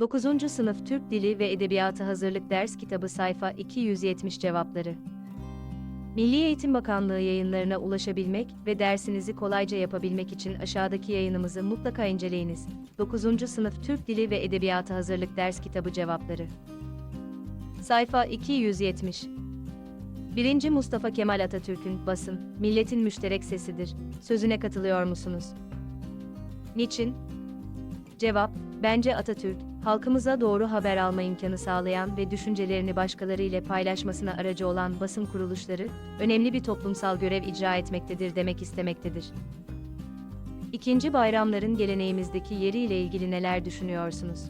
9. Sınıf Türk Dili ve Edebiyatı Hazırlık Ders Kitabı sayfa 270 cevapları. Milli Eğitim Bakanlığı yayınlarına ulaşabilmek ve dersinizi kolayca yapabilmek için aşağıdaki yayınımızı mutlaka inceleyiniz. 9. Sınıf Türk Dili ve Edebiyatı Hazırlık Ders Kitabı cevapları. Sayfa 270 1. Mustafa Kemal Atatürk'ün basın, milletin müşterek sesidir. Sözüne katılıyor musunuz? Niçin? Cevap, bence Atatürk, halkımıza doğru haber alma imkanı sağlayan ve düşüncelerini başkaları ile paylaşmasına aracı olan basın kuruluşları, önemli bir toplumsal görev icra etmektedir demek istemektedir. İkinci bayramların geleneğimizdeki yeriyle ilgili neler düşünüyorsunuz?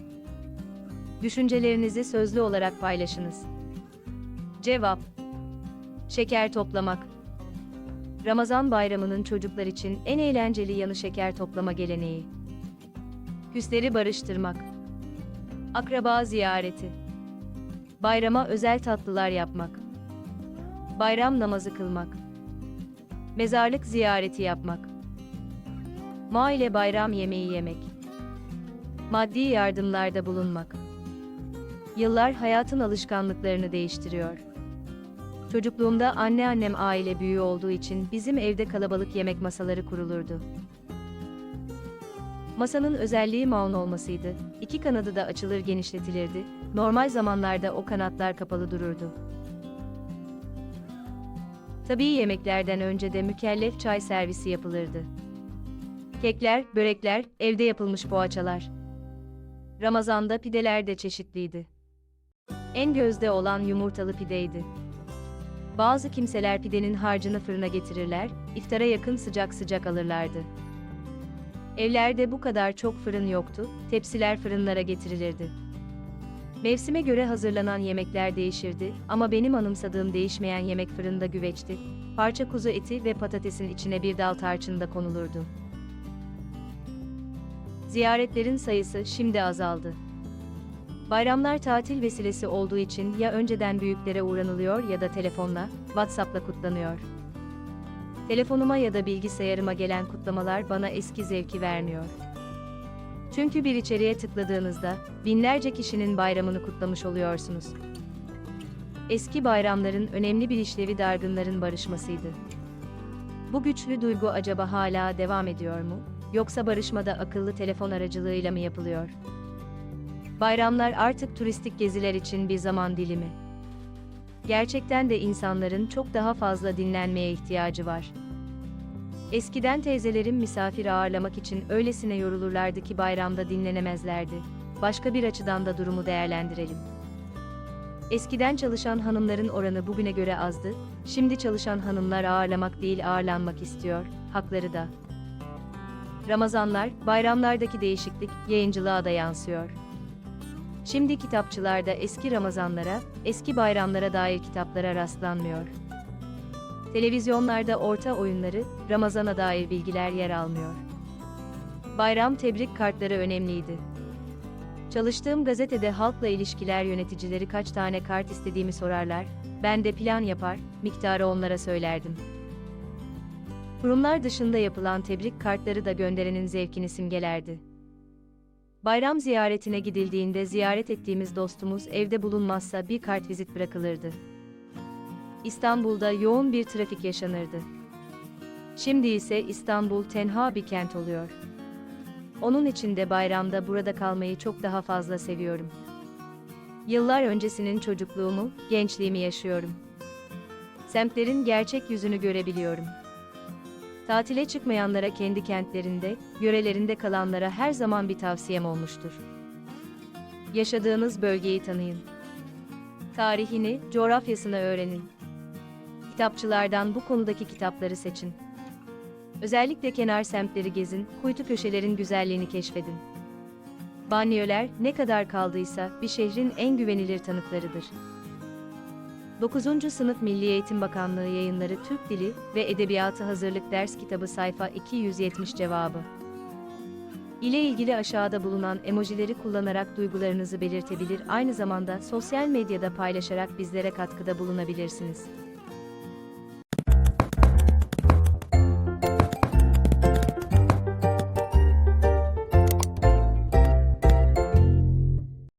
Düşüncelerinizi sözlü olarak paylaşınız. Cevap Şeker toplamak Ramazan bayramının çocuklar için en eğlenceli yanı şeker toplama geleneği. Küsleri barıştırmak. Akraba ziyareti. Bayrama özel tatlılar yapmak. Bayram namazı kılmak. Mezarlık ziyareti yapmak. Ma ile bayram yemeği yemek. Maddi yardımlarda bulunmak. Yıllar hayatın alışkanlıklarını değiştiriyor. Çocukluğumda anneannem aile büyüğü olduğu için bizim evde kalabalık yemek masaları kurulurdu. Masanın özelliği maun olmasıydı. İki kanadı da açılır genişletilirdi. Normal zamanlarda o kanatlar kapalı dururdu. Tabii yemeklerden önce de mükellef çay servisi yapılırdı. Kekler, börekler, evde yapılmış poğaçalar. Ramazanda pideler de çeşitliydi. En gözde olan yumurtalı pideydi. Bazı kimseler pidenin harcını fırına getirirler, iftara yakın sıcak sıcak alırlardı. Evlerde bu kadar çok fırın yoktu, tepsiler fırınlara getirilirdi. Mevsime göre hazırlanan yemekler değişirdi ama benim anımsadığım değişmeyen yemek fırında güveçti. Parça kuzu eti ve patatesin içine bir dal tarçın da konulurdu. Ziyaretlerin sayısı şimdi azaldı. Bayramlar tatil vesilesi olduğu için ya önceden büyüklere uğranılıyor ya da telefonla, WhatsApp'la kutlanıyor. Telefonuma ya da bilgisayarıma gelen kutlamalar bana eski zevki vermiyor. Çünkü bir içeriğe tıkladığınızda binlerce kişinin bayramını kutlamış oluyorsunuz. Eski bayramların önemli bir işlevi dargınların barışmasıydı. Bu güçlü duygu acaba hala devam ediyor mu? Yoksa barışmada akıllı telefon aracılığıyla mı yapılıyor? Bayramlar artık turistik geziler için bir zaman dilimi. Gerçekten de insanların çok daha fazla dinlenmeye ihtiyacı var. Eskiden teyzelerim misafir ağırlamak için öylesine yorulurlardı ki bayramda dinlenemezlerdi. Başka bir açıdan da durumu değerlendirelim. Eskiden çalışan hanımların oranı bugüne göre azdı, şimdi çalışan hanımlar ağırlamak değil ağırlanmak istiyor, hakları da. Ramazanlar, bayramlardaki değişiklik yayıncılığa da yansıyor. Şimdi kitapçılarda eski Ramazanlara, eski bayramlara dair kitaplara rastlanmıyor. Televizyonlarda orta oyunları, Ramazana dair bilgiler yer almıyor. Bayram tebrik kartları önemliydi. Çalıştığım gazetede halkla ilişkiler yöneticileri kaç tane kart istediğimi sorarlar, ben de plan yapar, miktarı onlara söylerdim. Kurumlar dışında yapılan tebrik kartları da gönderenin zevkini simgelerdi. Bayram ziyaretine gidildiğinde ziyaret ettiğimiz dostumuz evde bulunmazsa bir kart vizit bırakılırdı. İstanbul'da yoğun bir trafik yaşanırdı. Şimdi ise İstanbul tenha bir kent oluyor. Onun için de bayramda burada kalmayı çok daha fazla seviyorum. Yıllar öncesinin çocukluğumu, gençliğimi yaşıyorum. Semtlerin gerçek yüzünü görebiliyorum. Tatile çıkmayanlara kendi kentlerinde, yörelerinde kalanlara her zaman bir tavsiyem olmuştur. Yaşadığınız bölgeyi tanıyın. Tarihini, coğrafyasını öğrenin. Kitapçılardan bu konudaki kitapları seçin. Özellikle kenar semtleri gezin, kuytu köşelerin güzelliğini keşfedin. Banliyöler ne kadar kaldıysa bir şehrin en güvenilir tanıklarıdır. 9. Sınıf Milli Eğitim Bakanlığı yayınları Türk Dili ve Edebiyatı Hazırlık Ders Kitabı sayfa 270 cevabı. ile ilgili aşağıda bulunan emojileri kullanarak duygularınızı belirtebilir aynı zamanda sosyal medyada paylaşarak bizlere katkıda bulunabilirsiniz.